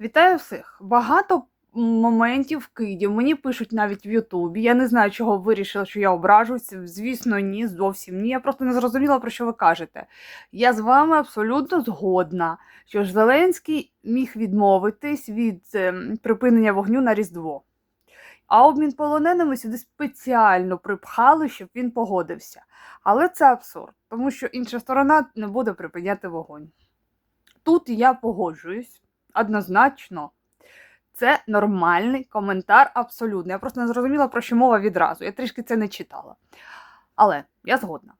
Вітаю всіх! Багато моментів вкидів. Мені пишуть навіть в Ютубі. Я не знаю, чого вирішили, що я ображусь. Звісно, ні, зовсім ні. Я просто не зрозуміла, про що ви кажете. Я з вами абсолютно згодна, що ж Зеленський міг відмовитись від ем, припинення вогню на Різдво. А обмін полоненими сюди спеціально припхали, щоб він погодився. Але це абсурд, тому що інша сторона не буде припиняти вогонь. Тут я погоджуюсь однозначно. Це нормальний коментар абсолютно. Я просто не зрозуміла, про що мова відразу. Я трішки це не читала. Але я згодна.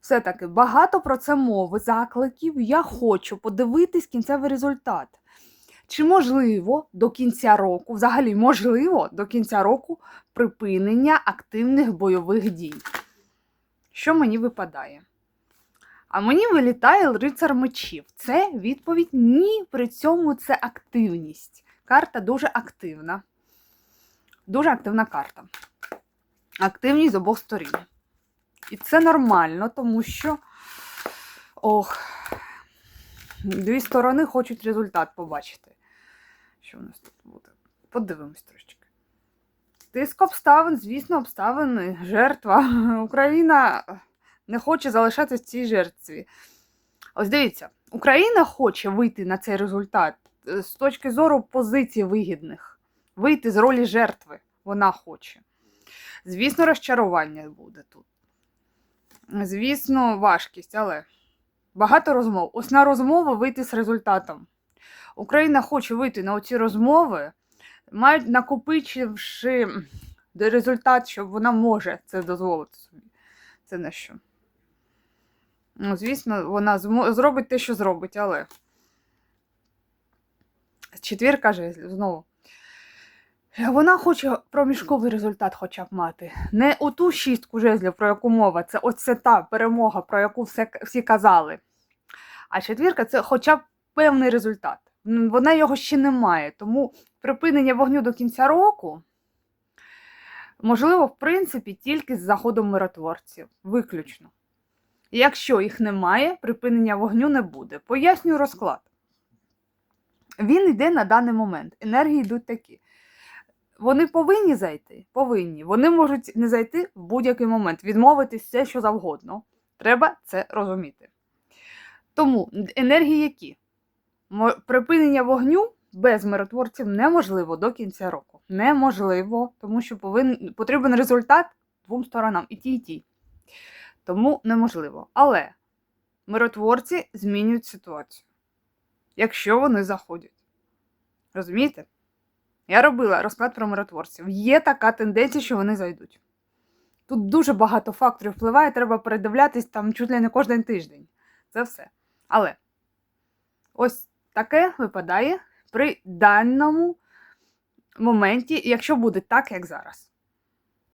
Все-таки багато про це мови, закликів. Я хочу подивитись кінцевий результат. Чи можливо до кінця року, взагалі можливо до кінця року припинення активних бойових дій? Що мені випадає? А мені вилітає рицар мечів. Це відповідь ні, при цьому це активність. Карта дуже активна. Дуже активна карта. Активність з обох сторін. І це нормально, тому що ох, дві сторони хочуть результат побачити. Що в нас тут буде? Подивимось трошечки. Тиск обставин, звісно, обставини, жертва. Україна не хоче залишатися цій жертві. Ось дивіться, Україна хоче вийти на цей результат е, з точки зору позицій вигідних, вийти з ролі жертви. Вона хоче. Звісно, розчарування буде тут. Звісно, важкість, але багато розмов. Основна розмова вийти з результатом. Україна хоче вийти на оці розмови, мають накопичивши результат, що вона може це дозволити собі. Це на що? Ну, звісно, вона зробить те, що зробить, але. Четвірка жезлів, знову. Вона хоче проміжковий результат хоча б мати. Не оту шістку жезлів, про яку мова, це оце та перемога, про яку все, всі казали. А четвірка це хоча б певний результат. Вона його ще не має. Тому припинення вогню до кінця року можливо, в принципі, тільки з заходом миротворців. Виключно. Якщо їх немає, припинення вогню не буде. Пояснюю розклад. Він йде на даний момент. Енергії йдуть такі. Вони повинні зайти? Повинні. Вони можуть не зайти в будь-який момент, відмовитись все, що завгодно. Треба це розуміти. Тому енергії які? Припинення вогню без миротворців неможливо до кінця року. Неможливо, тому що повин... потрібен результат двом сторонам, і ті, і ті. Тому неможливо. Але миротворці змінюють ситуацію, якщо вони заходять. Розумієте? Я робила розклад про миротворців. Є така тенденція, що вони зайдуть. Тут дуже багато факторів впливає, треба передивлятись там чуть ли не кожен тиждень. Це все. Але ось таке випадає при даному моменті, якщо буде так, як зараз.